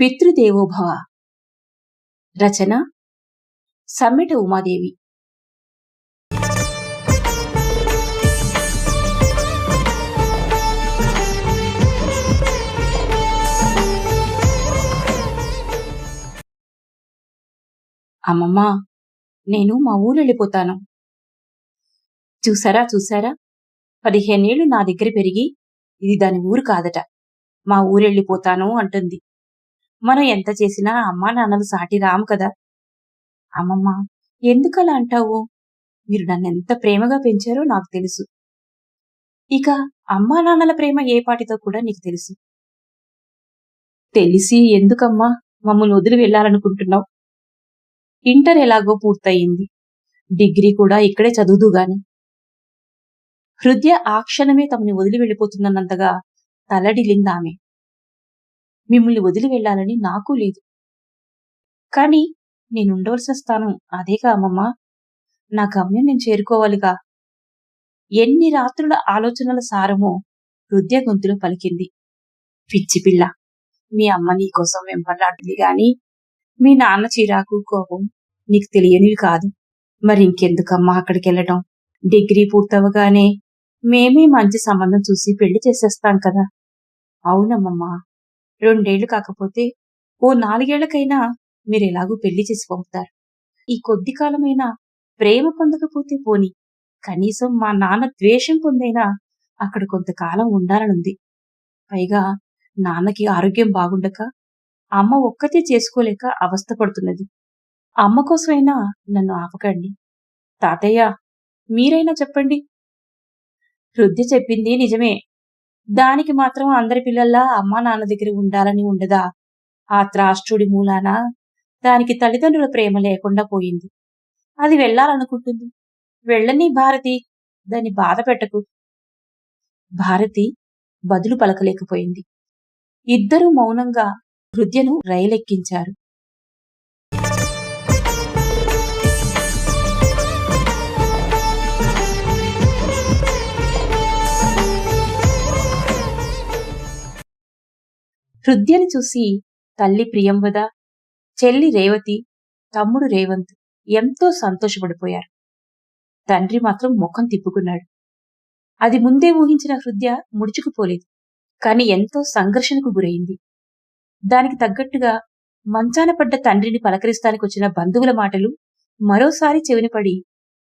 పితృదేవోభవ. రచన సమ్మెట ఉమాదేవి. అమ్మమ్మ నేను మా ఊరు వెళ్ళిపోతాను. చూసారా చూసారా? పదిహేనేళ్ళు నా దగ్గర పెరిగి ఇది దాని ఊరు కాదట. మా ఊరెళ్ళిపోతాను అంటుంది. మనం ఎంత చేసినా అమ్మా నాన్నలు సాటి రాము కదా. అమ్మమ్మ ఎందుకలా అంటావు? మీరు నన్ను ఎంత ప్రేమగా పెంచారో నాకు తెలుసు. ఇక అమ్మా నాన్నల ప్రేమ ఏ పాటితో కూడా నీకు తెలుసు. తెలిసి ఎందుకమ్మా మమ్మల్ని వదిలి వెళ్ళాలనుకుంటున్నావు? ఇంటర్ ఎలాగో పూర్తయింది. డిగ్రీ కూడా ఇక్కడే చదువుదు గాని. హృదయ ఆ క్షణమే తమని వదిలి వెళ్ళిపోతుందన్నంతగా తలడిలింది ఆమె. మిమ్మల్ని వదిలి వెళ్ళాలని నాకు లేదు. కానీ నేను ఉండవలసిన స్థానం అదేగా అమ్మమ్మ. నా గమ్యం నేను చేరుకోవాలిగా. ఎన్ని రాత్రుల ఆలోచనల సారమో హృదయ గొంతులో పలికింది. పిచ్చి పిల్ల మీ అమ్మ నీకోసం కోసం గాని మీ నాన్న చిరాకు కోపం నీకు తెలియనివి కాదు. మరి ఇంకెందుకమ్మా అక్కడికి వెళ్ళటం డిగ్రీ పూర్తవగానే మేమే మంచి సంబంధం చూసి పెళ్ళి చేసేస్తాం కదా. అవునమ్మమ్మా. రెండేళ్ళు కాకపోతే ఓ నాలుగేళ్ళకైనా మీరు ఎలాగూ పెళ్ళి చేసి పంపుతారు. ఈ కొద్ది కాలమైనా ప్రేమ పొందకపోతే పోని కనీసం మా నాన్న ద్వేషం పొందైనా అక్కడ కొంతకాలం ఉండాలనుంది. పైగా నాన్నకి ఆరోగ్యం బాగుండక అమ్మ ఒక్కతే చేసుకోలేక అవస్థపడుతున్నది అమ్మ కోసమైనా నన్ను ఆపకండి. తాతయ్య మీరైనా చెప్పండి. వృద్ధి చెప్పింది నిజమే. దానికి మాత్రం అందరి పిల్లల్లా అమ్మా నాన్న దగ్గర ఉండాలని ఉండదా? ఆ త్రాష్ట్రుడి మూలాన దానికి తల్లిదండ్రుల ప్రేమ లేకుండా పోయింది. అది వెళ్ళాలనుకుంటుంది. వెళ్ళని భారతి దాన్ని బాధ పెట్టకు. భారతి బదులు పలకలేకపోయింది. ఇద్దరూ మౌనంగా హృద్యను రైలెక్కించారు. హృద్యని చూసి తల్లి ప్రియంవద? చెల్లి రేవతి తమ్ముడు రేవంత్ ఎంతో సంతోషపడిపోయారు. తండ్రి మాత్రం ముఖం తిప్పుకున్నాడు. అది ముందే ఊహించిన హృదయ ముడుచుకుపోలేదు. కాని ఎంతో సంఘర్షణకు గురైంది. దానికి తగ్గట్టుగా మంచాన పడ్డ తండ్రిని పలకరిస్తానికి వచ్చిన బంధువుల మాటలు మరోసారి చెవినపడి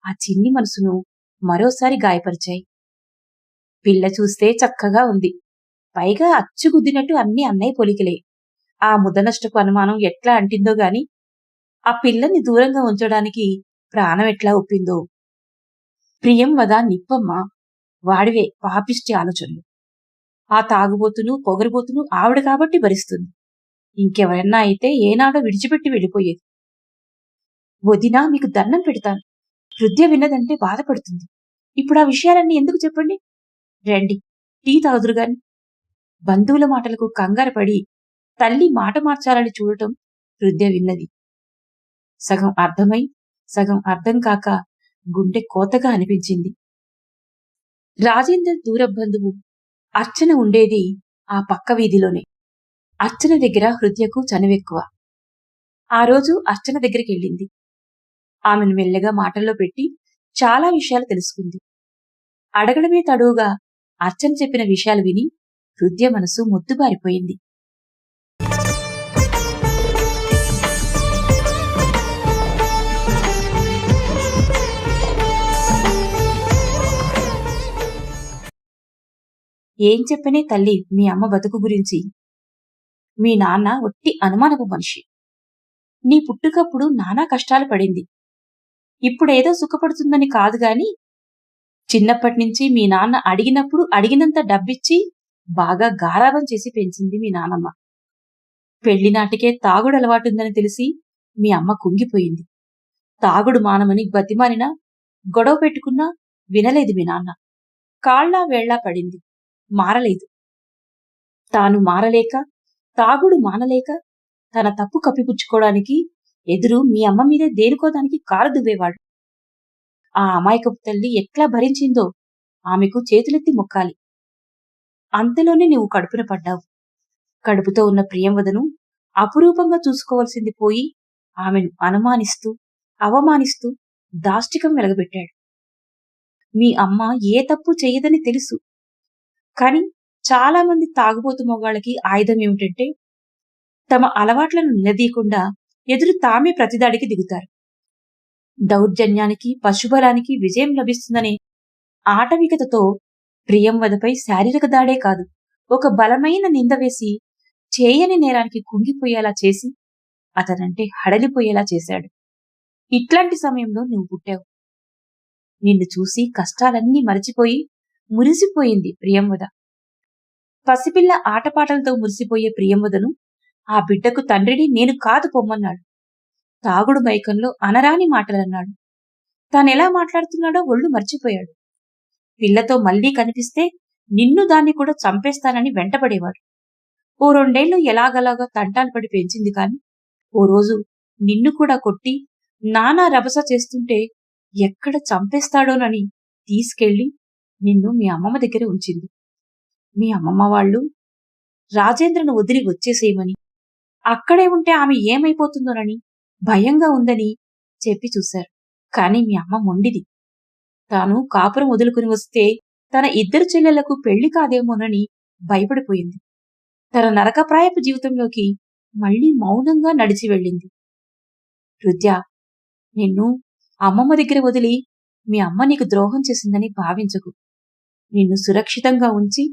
ఆ చిన్ని మనసును మరోసారి గాయపరిచాయి. పిల్ల చూస్తే చక్కగా ఉంది. పైగా అచ్చుగుద్దినట్టు అన్ని అన్నయ్య పొలికలే. ఆ ముదనష్టపు అనుమానం ఎట్లా అంటిందో గాని ఆ పిల్లని దూరంగా ఉంచడానికి ప్రాణం ఎట్లా ఒప్పిందో. ప్రియం వదా నిప్పమ్మ వాడివే పాపిష్టి ఆలోచనలు. ఆ తాగుబోతును పొగరుబోతును ఆవిడ కాబట్టి భరిస్తుంది. ఇంకెవరన్నా అయితే ఏనాడో విడిచిపెట్టి వెళ్ళిపోయేది. వదినా మీకు దండం పెడతాను. హృదయ విన్నదంటే బాధపడుతుంది. ఇప్పుడు ఆ విషయాలన్నీ ఎందుకు చెప్పండి? రండి టీ తాగుదురుగాని. బంధువుల మాటలకు కంగారుపడి తల్లి మాట మార్చాలని చూడటం హృదయ విన్నది. సగం అర్థమై సగం అర్థం కాక గుండె కోతగా అనిపించింది. రాజేందర్ దూర బంధువు అర్చన ఉండేది ఆ పక్క వీధిలోనే. అర్చన దగ్గర హృదయకు చనువెక్కువ. ఆ రోజు అర్చన దగ్గరికి వెళ్ళింది ఆమెను మెల్లగా మాటల్లో పెట్టి చాలా విషయాలు తెలుసుకుంది. అడగడమే తడువుగా అర్చన చెప్పిన విషయాలు విని హృదయ మనసు ముద్దుబారిపోయింది. ఏం చెప్పనే తల్లి మీ అమ్మ బతుకు గురించి? మీ నాన్న ఒట్టి అనుమానపు మనిషి. నీ పుట్టుకప్పుడు నానా కష్టాలు పడింది. ఇప్పుడేదో సుఖపడుతుందని కాదు గాని చిన్నప్పటి నుంచి మీ నాన్న అడిగినప్పుడు అడిగినంత డబ్బిచ్చి బాగా గారాబం చేసి పెంచింది మీ నానమ్మ. పెళ్ళి నాటికే తాగుడు అలవాటుందని తెలిసి మీ అమ్మ కుంగిపోయింది. తాగుడు మానమని బతిమానినా గొడవ పెట్టుకున్నా వినలేదు మీ నాన్న. కాళ్ళా వేళ్ళా పడింది. మారలేదు. తాను మారలేక తాగుడు మానలేక తన తప్పు కప్పిపుచ్చుకోవడానికి ఎదురు మీ అమ్మ మీదే దేనికోదానికి కారు దువ్వేవాడు ఆ అమాయకపు తల్లి ఎట్లా భరించిందో ఆమెకు చేతులెత్తి మొక్కాలి. అంతలోనే నువ్వు కడుపున పడ్డావు. కడుపుతో ఉన్న ప్రియంవదను అపురూపంగా చూసుకోవలసింది పోయి ఆమెను అనుమానిస్తూ అవమానిస్తూ దాష్టికం వెలగబెట్టాడు. మీ అమ్మ ఏ తప్పు చేయదని తెలుసు. కాని చాలా మంది తాగుబోతు మగవాళ్ళకి ఆయుధం ఏమిటంటే తమ అలవాట్లను నిలదీయకుండా ఎదురు తామే ప్రతిదాడికి దిగుతారు. దౌర్జన్యానికి పశుబలానికి విజయం లభిస్తుందనే ఆటవికతతో ప్రియంవదపై శారీరక దాడే కాదు. ఒక బలమైన నింద వేసి చేయని నేరానికి కుంగిపోయేలా చేసి అతనంటే హడలిపోయేలా చేశాడు. ఇట్లాంటి సమయంలో నువ్వు పుట్టావు. నిన్ను చూసి కష్టాలన్నీ మరచిపోయి మురిసిపోయింది ప్రియంవద పసిపిల్ల ఆటపాటలతో మురిసిపోయే ప్రియంవదను ఆ బిడ్డకు తండ్రిని నేను కాదు పొమ్మన్నాడు. తాగుడు మైకంలో అనరాని మాటలన్నాడు. తానెలా మాట్లాడుతున్నాడో ఒళ్ళు మర్చిపోయాడు. పిల్లతో మళ్ళీ కనిపిస్తే నిన్ను దాన్ని కూడా చంపేస్తానని వెంటపడేవాడు ఓ రెండేళ్ళు ఎలాగలాగా తంటాలు పడి పెంచింది కాని ఓ రోజు నిన్ను కూడా కొట్టి నానా రభస చేస్తుంటే ఎక్కడ చంపేస్తాడోనని తీసుకెళ్ళి నిన్ను మీ అమ్మమ్మ దగ్గర ఉంచింది. మీ అమ్మమ్మ వాళ్ళు రాజేంద్రను వదిలి వచ్చేసేయమని అక్కడే ఉంటే ఆమె ఏమైపోతుందోనని భయంగా ఉందని చెప్పి చూశారు. కాని మీ అమ్మ మొండిది. తాను కాపురం వదులుకుని వస్తే తన ఇద్దరు చెల్లెళ్ళకు పెళ్ళి కాదేమోనని భయపడిపోయింది. తన నరకప్రాయపు జీవితంలోకి మళ్ళీ మౌనంగా నడిచి వెళ్ళింది. హృద్య నిన్ను అమ్మమ్మ దగ్గర వదిలి మీ అమ్మ నీకు ద్రోహం చేసిందని భావించకు. నిన్ను సురక్షితంగా ఉంచి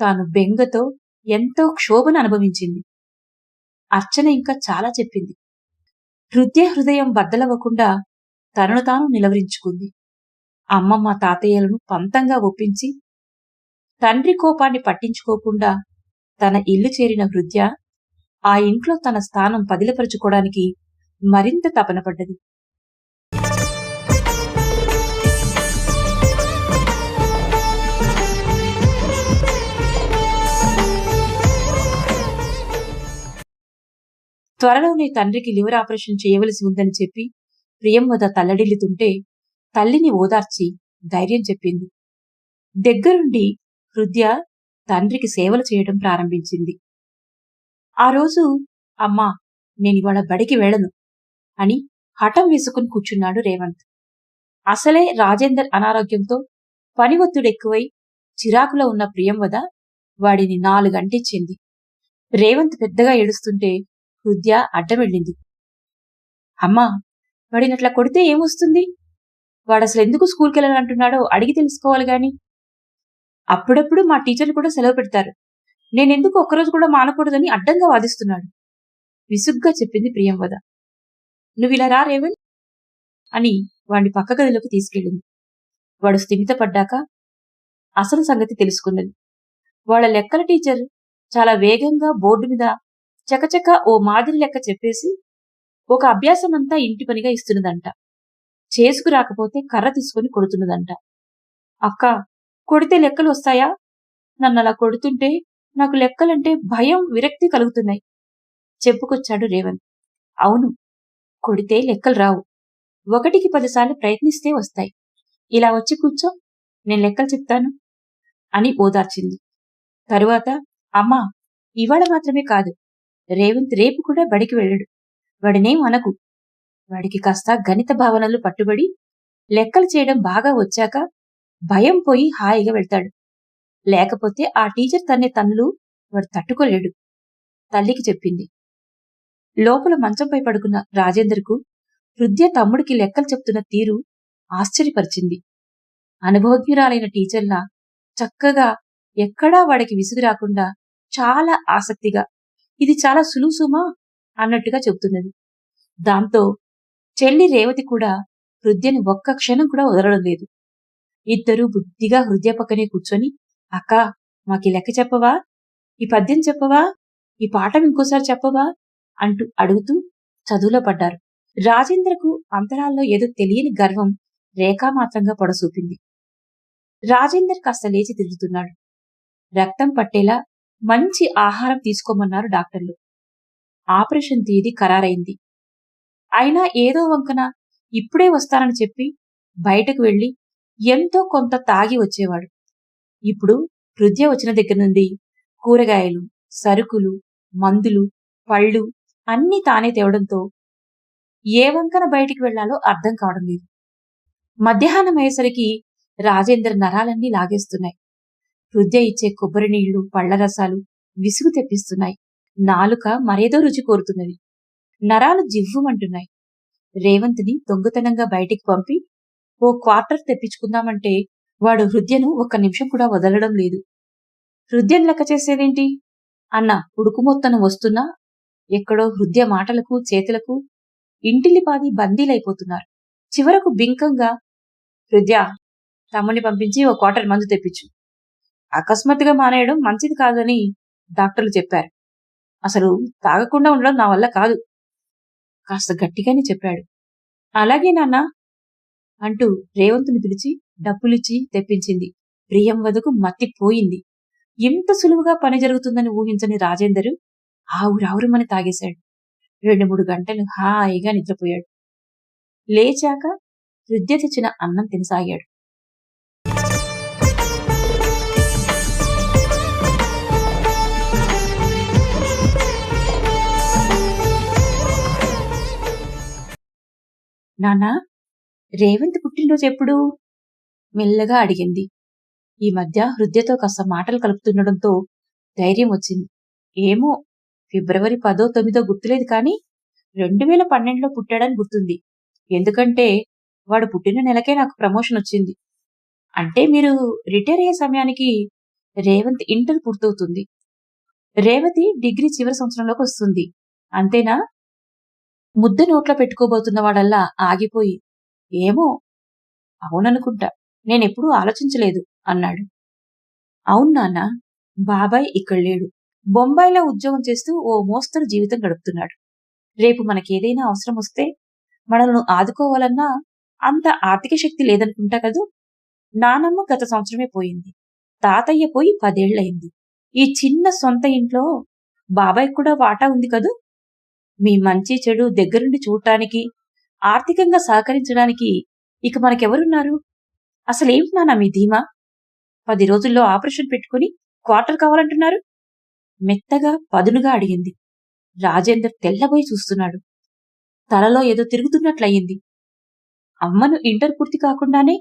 తాను బెంగతో ఎంతో క్షోభను అనుభవించింది. అర్చన ఇంకా చాలా చెప్పింది. హృదయ హృదయం బద్దలవ్వకుండా తనను తాను నిలవరించుకుంది. అమ్మమ్మ తాతయ్యలను పంతంగా ఒప్పించి తండ్రి కోపాన్ని పట్టించుకోకుండా తన ఇల్లు చేరిన హృద్య ఆ ఇంట్లో తన స్థానం పదిలపరుచుకోవడానికి మరింత తపనపడ్డది త్వరలోనే తండ్రికి లివర్ ఆపరేషన్ చేయవలసి ఉందని చెప్పి ప్రియంవద తల్లడిల్లుతుంటే తల్లిని ఓదార్చి ధైర్యం చెప్పింది. దగ్గరుండి హృదయ తండ్రికి సేవలు చేయడం ప్రారంభించింది. ఆ రోజు అమ్మా నేనివాళ బడికి వెళ్ళను అని హఠం వేసుకుని కూర్చున్నాడు రేవంత్. అసలే రాజేందర్ అనారోగ్యంతో పని ఒత్తిడెక్కువై చిరాకులో ఉన్న ప్రియంవద వాడిని నాలుగంటిచ్చింది రేవంత్ పెద్దగా ఏడుస్తుంటే హృదయ అడ్డమెళ్ళింది. అమ్మా వాడినట్లా కొడితే ఏమొస్తుంది? వాడు అసలు ఎందుకు స్కూల్కి వెళ్ళాలంటున్నాడో అడిగి తెలుసుకోవాలి గాని. అప్పుడప్పుడు మా టీచర్లు కూడా సెలవు పెడతారు. నేనెందుకు ఒక్కరోజు కూడా మానకూడదని అడ్డంగా వాదిస్తున్నాడు. విసుగ్గా చెప్పింది ప్రియంవద. నువ్విలా రా రేవంత్ అని వాణ్ణి పక్క గదిలోకి తీసుకెళ్ళింది. వాడు స్థిమితపడ్డాక అసలు సంగతి తెలుసుకున్నది. వాళ్ళ లెక్కల టీచర్ చాలా వేగంగా బోర్డు మీద చకచక ఓ మాదిరి లెక్క చెప్పేసి ఒక అభ్యాసమంతా ఇంటి పనిగా ఇస్తున్నదంట. చేసుకు రాకపోతే కర్ర తీసుకుని కొడుతున్నదంట. అక్క కొడితే లెక్కలు వస్తాయా? నన్ను అలా కొడుతుంటే నాకు లెక్కలంటే భయం విరక్తి కలుగుతున్నాయి. చెప్పుకొచ్చాడు రేవంత్ అవును కొడితే లెక్కలు రావు. ఒకటికి పదిసార్లు ప్రయత్నిస్తే వస్తాయి. ఇలా వచ్చి కూర్చో నేను లెక్కలు చెప్తాను అని ఓదార్చింది. తరువాత అమ్మా ఇవాళ మాత్రమే కాదు రేవంత్ రేపు కూడా బడికి వెళ్ళడు. వాడినేం అనకు. వాడికి కాస్త గణిత భావనలు పట్టుబడి లెక్కలు చేయడం బాగా వచ్చాక భయం పోయి హాయిగా వెళ్తాడు. లేకపోతే ఆ టీచర్ తన్నే తన్నులు వాడు తట్టుకోలేడు. తల్లికి చెప్పింది. లోపల మంచంపై పడుకున్న రాజేందర్కు హృదయ తమ్ముడికి లెక్కలు చెప్తున్న తీరు ఆశ్చర్యపరిచింది. అనుభవజ్ఞురాలైన టీచర్లా చక్కగా ఎక్కడా వాడికి విసుగు రాకుండా చాలా ఆసక్తిగా ఇది చాలా సులుసుమా అన్నట్టుగా చెబుతున్నది దాంతో చెల్లి రేవతి కూడా హృదయని ఒక్క క్షణం కూడా వదలడం లేదు. ఇద్దరూ బుద్ధిగా హృదయ పక్కనే కూర్చొని అక్క మాకి లెక్క చెప్పవా? ఈ పద్యం చెప్పవా? ఈ పాఠం ఇంకోసారి చెప్పవా? అంటూ అడుగుతూ చదువులో పడ్డారు. రాజేంద్రకు అంతరాల్లో ఏదో తెలియని గర్వం రేఖామాత్రంగా పొడసూపింది. రాజేందర్ కాస్త లేచి తిరుగుతున్నాడు. రక్తం పట్టేలా మంచి ఆహారం తీసుకోమన్నారు డాక్టర్లు. ఆపరేషన్ తేదీ ఖరారైంది. అయినా ఏదో వంకన ఇప్పుడే వస్తానని చెప్పి బయటకు వెళ్ళి ఎంతో కొంత తాగి వచ్చేవాడు. ఇప్పుడు హృదయ వచ్చిన దగ్గర నుండి కూరగాయలు సరుకులు మందులు పళ్ళు అన్నీ తానే తేవడంతో ఏ వంకన బయటికి వెళ్ళాలో అర్థం కావడం లేదు. మధ్యాహ్నం అయ్యేసరికి రాజేంద్ర నరాలన్నీ లాగేస్తున్నాయి. హృదయ ఇచ్చే కొబ్బరి నీళ్ళు పళ్ళ రసాలు విసుగు తెప్పిస్తున్నాయి. నాలుక మరేదో రుచి కోరుతున్నది. నరాలు జివ్వుమంటున్నాయి. రేవంత్ని దొంగతనంగా బయటికి పంపి ఓ క్వార్టర్ తెప్పించుకుందామంటే వాడు హృదయను ఒక్క నిమిషం కూడా వదలడం లేదు. హృదయం లెక్క చేసేదేంటి? అన్న ఉడుకుమొత్తను వస్తున్నా ఎక్కడో హృదయ మాటలకు చేతులకు ఇంటిలిపాది బందీలైపోతున్నారు. చివరకు బింకంగా హృదయ తమ్ముని పంపించి ఓ క్వార్టర్ మందు తెప్పించు. అకస్మాత్తుగా మానేయడం మంచిది కాదని డాక్టర్లు చెప్పారు. అసలు తాగకుండా ఉండడం నా వల్ల కాదు. కాస్త గట్టిగానే చెప్పాడు. అలాగే నాన్న అంటూ రేవంత్ని పిలిచి డబ్బులిచ్చి తెప్పించింది. ప్రియం వదకు మత్తిపోయింది ఇంత సులువుగా పని జరుగుతుందని ఊహించని రాజేందరు ఆవురావురమని తాగేశాడు. రెండు మూడు గంటలు హాయిగా నిద్రపోయాడు. లేచాక హృదయ తెచ్చిన అన్నం తినసాగాడు. నానా రేవంత్ పుట్టినరోజు ఎప్పుడు? మెల్లగా అడిగింది. ఈ మధ్య హృదయతో కాస్త మాటలు కలుపుతుండడంతో ధైర్యం వచ్చింది. ఏమో ఫిబ్రవరి పదో తొమ్మిదో గుర్తులేదు కానీ రెండు వేల పన్నెండులో పుట్టాడని గుర్తుంది. ఎందుకంటే వాడు పుట్టిన నెలకే నాకు ప్రమోషన్ వచ్చింది. అంటే మీరు రిటైర్ అయ్యే సమయానికి రేవంత్ ఇంటర్ పూర్తవుతుంది. రేవతి డిగ్రీ చివరి సంవత్సరంలోకి వస్తుంది. అంతేనా? ముద్ద నోట్లో పెట్టుకోబోతున్న వాడల్లా ఆగిపోయి ఏమో అవుననుకుంటా నేనెప్పుడూ ఆలోచించలేదు అన్నాడు. అవును నాన్న బాబాయ్ ఇక్కడ లేడు. బొంబాయిలో ఉద్యోగం చేస్తూ ఓ మోస్తరు జీవితం గడుపుతున్నాడు. రేపు మనకేదైనా అవసరం వస్తే మనల్ని ఆదుకోవాలన్నా అంత ఆర్థిక శక్తి లేదనుకుంటా కదూ? నానమ్మ గత సంవత్సరమే పోయింది. తాతయ్య పోయి పదేళ్ళయింది ఈ చిన్న సొంత ఇంట్లో బాబాయ్ కూడా వాటా ఉంది కదూ? మీ మంచి చెడు దగ్గరుండి చూడటానికి ఆర్థికంగా సహకరించడానికి ఇక మనకెవరున్నారు? అసలేం నాన్న మీ ధీమా? పది రోజుల్లో ఆపరేషన్ పెట్టుకుని క్వార్టర్ కావాలంటున్నారు? మెత్తగా పదునుగా అడిగింది. రాజేందర్ తెల్లబోయి చూస్తున్నాడు. తలలో ఏదో తిరుగుతున్నట్లయింది. అమ్మను ఇంటర్ పూర్తి కాకుండానే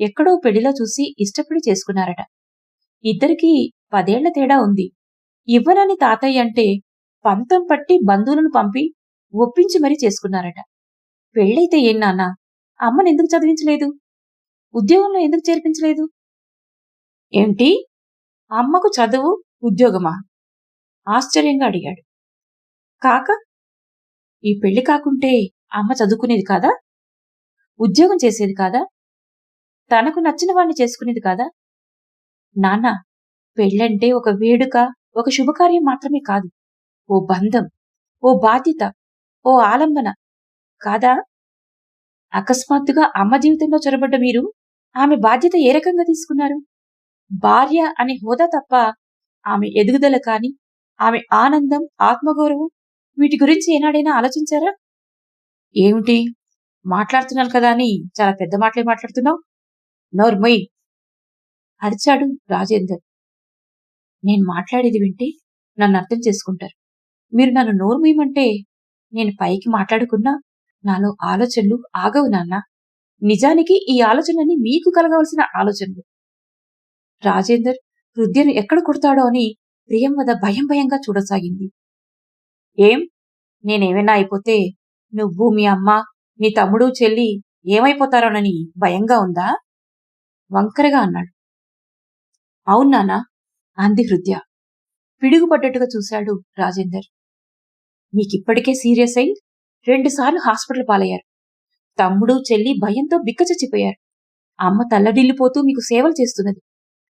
ఎక్కడో పెళ్ళిలో చూసి ఇష్టపడి చేసుకున్నారట. ఇద్దరికీ పదేళ్ళ తేడా ఉంది. ఇవ్వనని తాతయ్య అంటే పంతం పట్టి బంధువులను పంపి ఒప్పించి మరీ చేసుకున్నారట. పెళ్ళైతే ఏం నాన్న? అమ్మను ఎందుకు చదివించలేదు? ఉద్యోగంలో ఎందుకు చేర్పించలేదు? ఏంటి? అమ్మకు చదువు ఉద్యోగమా? ఆశ్చర్యంగా అడిగాడు. కాక? ఈ పెళ్ళి కాకుంటే అమ్మ చదువుకునేది కాదా? ఉద్యోగం చేసేది కాదా? తనకు నచ్చిన వాణ్ణి చేసుకునేది కాదా? నాన్న పెళ్ళంటే ఒక వేడుక ఒక శుభకార్యం మాత్రమే కాదు. ఓ బంధం ఓ బాధ్యత ఓ ఆలంబన. కాదా? అకస్మాత్తుగా అమ్మ జీవితంలో చొరబడ్డ మీరు ఆమె బాధ్యత ఏ రకంగా తీసుకున్నారు? భార్య అనే హోదా తప్ప ఆమె ఎదుగుదల కాని ఆమె ఆనందం ఆత్మగౌరవం వీటి గురించి ఏనాడైనా ఆలోచించారా? ఏమిటి? మాట్లాడుతున్నాను కదా అని చాలా పెద్ద మాటలే మాట్లాడుతున్నావు? నోర్మొయ్ అరిచాడు రాజేందర్. నేను మాట్లాడేది వింటే నన్ను అర్థం చేసుకుంటారు. మీరు నన్ను నోరుమేయమంటే నేను పైకి మాట్లాడుకున్నా నాలో ఆలోచనలు ఆగవు నాన్న. నిజానికి ఈ ఆలోచనని మీకు కలగవలసిన ఆలోచనలు. రాజేందర్ హృదయను ఎక్కడ కొడతాడో అని ప్రియం వద భయం భయంగా చూడసాగింది. ఏం? నేనేమైనా అయిపోతే నువ్వు మీ అమ్మ నీ తమ్ముడు చెల్లి ఏమైపోతారోనని భయంగా ఉందా? వంకరగా అన్నాడు. అవునానా అంది హృదయ పిడుగుపడ్డట్టుగా చూశాడు రాజేందర్. మీకిప్పటికే సీరియస్ అయి రెండుసార్లు హాస్పిటల్ పాలయ్యారు. తమ్ముడు చెల్లి భయంతో బిక్కచచ్చిపోయారు. అమ్మ తల్లడిల్లిపోతూ మీకు సేవలు చేస్తున్నది.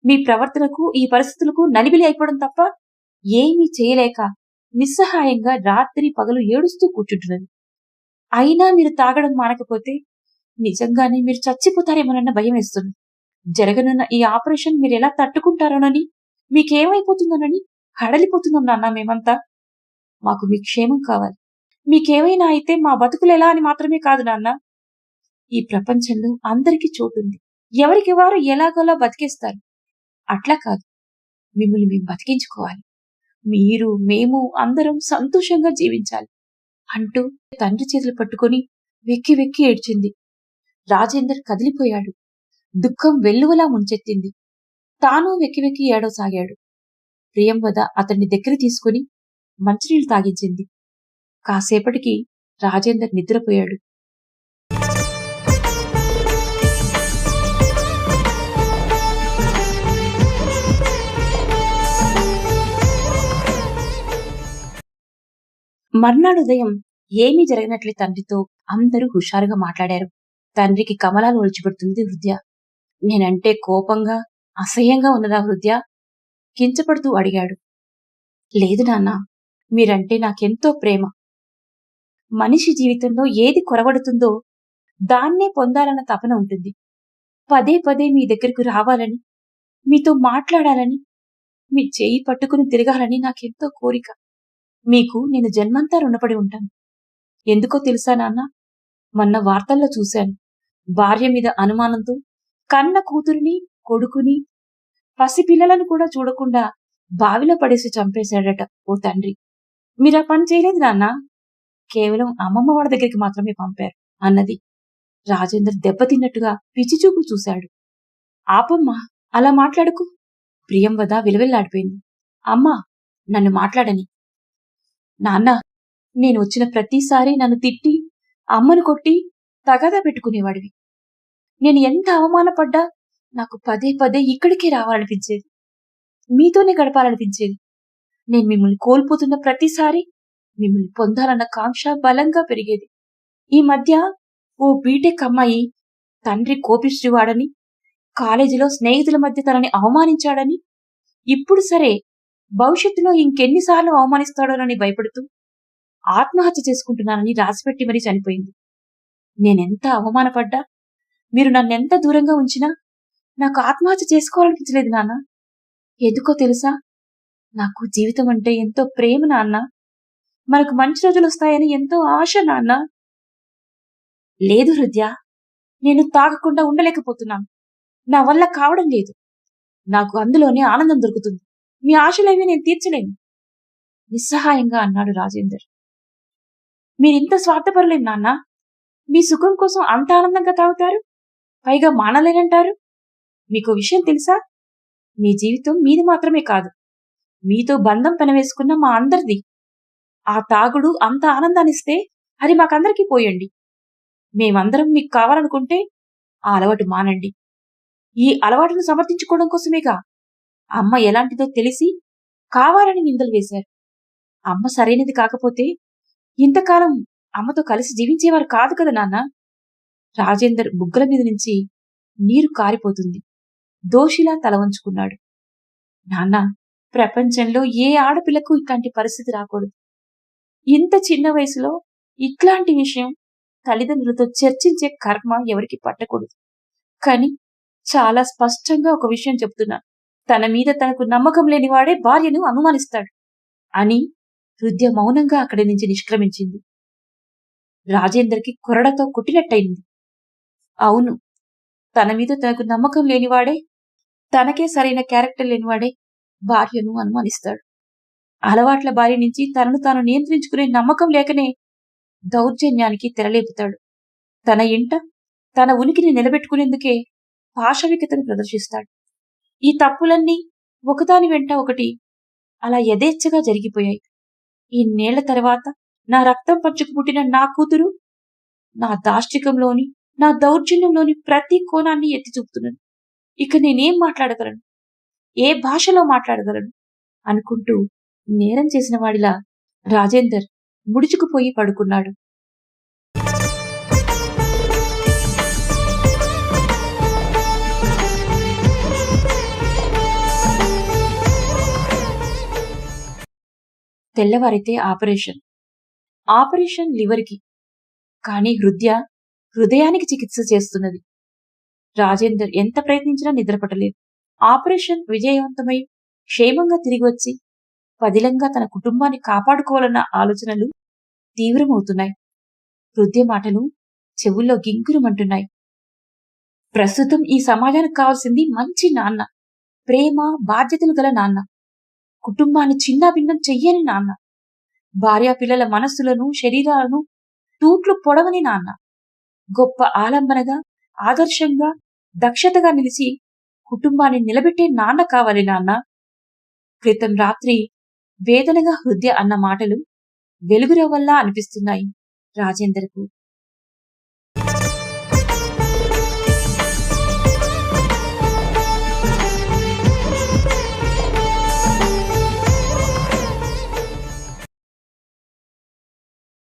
మీ ప్రవర్తనకు ఈ పరిస్థితులకు నలిబిలి అయిపోవడం తప్ప ఏమీ చేయలేక నిస్సహాయంగా రాత్రి పగలు ఏడుస్తూ కూర్చుంటున్నది. అయినా మీరు తాగడం మానకపోతే నిజంగానే మీరు చచ్చిపోతారేమోనన్న భయం వేస్తుంది. జరగనున్న ఈ ఆపరేషన్ మీరు ఎలా తట్టుకుంటారోనని మీకేమైపోతుందోనని హడలిపోతున్నాం నాన్న మేమంతా. మాకు మీ క్షేమం కావాలి. మీకేమైనా అయితే మా బతుకులు ఎలా అని మాత్రమే కాదు నాన్న. ఈ ప్రపంచంలో అందరికీ చోటుంది ఎవరికి వారు ఎలాగోలా బతికేస్తారు. అట్లా కాదు. మిమ్మల్ని మేము బతికించుకోవాలి. మీరు మేము అందరం సంతోషంగా జీవించాలి అంటూ తండ్రి చేతులు పట్టుకొని వెక్కి వెక్కి ఏడ్చింది. రాజేందర్ కదిలిపోయాడు. దుఃఖం వెల్లువలా ముంచెత్తింది. తాను వెక్కి వెక్కి ఏడవసాగాడు. ప్రియంవద అతన్ని దగ్గర తీసుకుని మంచినీళ్ళు తాగించింది. కాసేపటికి రాజేందర్ నిద్రపోయాడు. మర్నాడు ఉదయం ఏమీ జరగనట్లే తండ్రితో అందరూ హుషారుగా మాట్లాడారు. తండ్రికి కమలాలు ఒలిచిపెడుతుంది హృదయ. నేనంటే కోపంగా అసహ్యంగా ఉన్నదా హృదయ? కించపడుతూ అడిగాడు. లేదు నాన్న మీరంటే నాకెంతో ప్రేమ. మనిషి జీవితంలో ఏది కొరవడుతుందో దాన్నే పొందాలన్న తపన ఉంటుంది. పదే పదే మీ దగ్గరకు రావాలని మీతో మాట్లాడాలని మీ చేయి పట్టుకుని తిరగాలని నాకెంతో కోరిక. మీకు నేను జన్మంతా రుణపడి ఉంటాను. ఎందుకో తెలుసా నాన్న? మొన్న వార్తల్లో చూశాను. భార్య మీద అనుమానంతో కన్న కూతురిని కొడుకుని పసిపిల్లలను కూడా చూడకుండా బావిలో పడేసి చంపేశాడట ఓ తండ్రి. మీరా పని చేయలేదు నాన్న. కేవలం అమ్మమ్మ వాడి దగ్గరికి మాత్రమే పంపారు అన్నది. రాజేందర్ దెబ్బతిన్నట్టుగా పిచ్చిచూపు చూశాడు. ఆపమ్మా అలా మాట్లాడుకు. ప్రియంవద విలువెల్లాడిపోయింది. అమ్మా నన్ను మాట్లాడని. నాన్న నేను వచ్చిన ప్రతిసారి నన్ను తిట్టి అమ్మను కొట్టి తగాదా పెట్టుకునేవాడివి. నేను ఎంత అవమానపడ్డా నాకు పదే పదే ఇక్కడికే రావాలనిపించేది. మీతోనే గడపాలనిపించేది. నేను మిమ్మల్ని కోల్పోతున్న ప్రతిసారి మిమ్మల్ని పొందాలన్న కాంక్ష బలంగా పెరిగేది. ఈ మధ్య ఓ బీటెక్ అమ్మాయి తండ్రి కోపిష్టివాడని కాలేజీలో స్నేహితుల మధ్య తనని అవమానించాడని ఇప్పుడు సరే భవిష్యత్తులో ఇంకెన్నిసార్లు అవమానిస్తాడోనని భయపడుతూ ఆత్మహత్య చేసుకుంటున్నానని రాసిపెట్టి మరీ చనిపోయింది. నేనెంత అవమానపడ్డా? మీరు నన్నెంత దూరంగా ఉంచినా నాకు ఆత్మహత్య చేసుకోవాలనిపించలేదు నాన్న. ఎందుకో తెలుసా? నాకు జీవితం అంటే ఎంతో ప్రేమ నాన్న. మనకు మంచి రోజులు వస్తాయని ఎంతో ఆశ నాన్న. లేదు హృదయ. నేను తాగకుండా ఉండలేకపోతున్నాను. నా వల్ల కావడం లేదు. నాకు అందులోనే ఆనందం దొరుకుతుంది. మీ ఆశలేవి నేను తీర్చలేను. నిస్సహాయంగా అన్నాడు రాజేందర్. మీరింత స్వార్థపరులేం నాన్న? మీ సుఖం కోసం అంత ఆనందంగా తాగుతారు? పైగా మానలేనంటారు? మీకు విషయం తెలుసా? మీ జీవితం మీది మాత్రమే కాదు. మీతో బంధం పెనవేసుకున్న మా అందరిది. ఆ తాగుడు అంత ఆనందాన్నిస్తే అది మాకందరికీ పోయండి. మేమందరం మీకు కావాలనుకుంటే ఆ అలవాటు మానండి. ఈ అలవాటును సమర్థించుకోవడం కోసమేగా. అమ్మ ఎలాంటిదో తెలిసి కావాలని నిందలు వేశారు. అమ్మ సరైనది కాకపోతే ఇంతకాలం అమ్మతో కలిసి జీవించేవారు కాదు కదా నాన్న. రాజేందర్ బుగ్గల మీద నుంచి నీరు కారిపోతుంది. దోషిలా తల వంచుకున్నాడు. నాన్న ప్రపంచంలో ఏ ఆడపిల్లకు ఇట్లాంటి పరిస్థితి రాకూడదు. ఇంత చిన్న వయసులో ఇట్లాంటి విషయం తల్లిదండ్రులతో చర్చించే కర్మ ఎవరికి పట్టకూడదు. కానీ చాలా స్పష్టంగా ఒక విషయం చెప్తున్నా. తన మీద తనకు నమ్మకం లేనివాడే భార్యను అనుమానిస్తాడు అని హృదయ మౌనంగా అక్కడి నుంచి నిష్క్రమించింది. రాజేందర్కి కొరడతో కొట్టినట్టయింది. అవును తన మీద తనకు నమ్మకం లేనివాడే తనకే సరైన క్యారెక్టర్ లేనివాడే భార్యను అనుమానిస్తాడు. అలవాట్ల భార్య నుంచి తనను తాను నియంత్రించుకునే నమ్మకం లేకనే దౌర్జన్యానికి తెరలేపుతాడు. తన ఇంట తన ఉనికిని నిలబెట్టుకునేందుకే పాశవికతను ప్రదర్శిస్తాడు. ఈ తప్పులన్నీ ఒకదాని వెంట ఒకటి అలా యథేచ్ఛగా జరిగిపోయాయి. ఈ నేళ్ళ తర్వాత నా రక్తం పంచుకు పుట్టిన నా కూతురు నా దాష్టికంలోని నా దౌర్జన్యంలోని ప్రతి కోణాన్ని ఎత్తి చూపుతున్నాను ఇక నేనేం మాట్లాడగలను? ఏ భాషలో మాట్లాడగలను? అనుకుంటూ నేరం చేసిన వాడిలా రాజేందర్ ముడుచుకుపోయి పడుకున్నాడు. తెల్లవారితే ఆపరేషన్. ఆపరేషన్ లివర్కి. కానీ హృదయ హృదయానికి చికిత్స చేస్తున్నది. రాజేందర్ ఎంత ప్రయత్నించినా నిద్రపట్టలేదు. ఆపరేషన్ విజయవంతమై క్షేమంగా తిరిగి వచ్చి పదిలంగా తన కుటుంబాన్ని కాపాడుకోవాలన్న ఆలోచనలు తీవ్రమవుతున్నాయి. హృదయ మాటలు చెవుల్లో గింగురమంటున్నాయి. ప్రస్తుతం ఈ సమాజానికి కావాల్సింది మంచి నాన్న ప్రేమ బాధ్యతలు గల నాన్న కుటుంబాన్ని చిన్నాభిన్నం చెయ్యని నాన్న భార్యా పిల్లల మనస్సులను శరీరాలను తూట్లు పొడవని నాన్న గొప్ప ఆలంబనగా ఆదర్శంగా దక్షతగా నిలిచి కుటుంబాన్ని నిలబెట్టే నాన్న కావాలి నాన్న. క్రితం రాత్రి వేదనగా హృదయ అన్న మాటలు వెలుగురవల్లా అనిపిస్తున్నాయి రాజేందర్కు.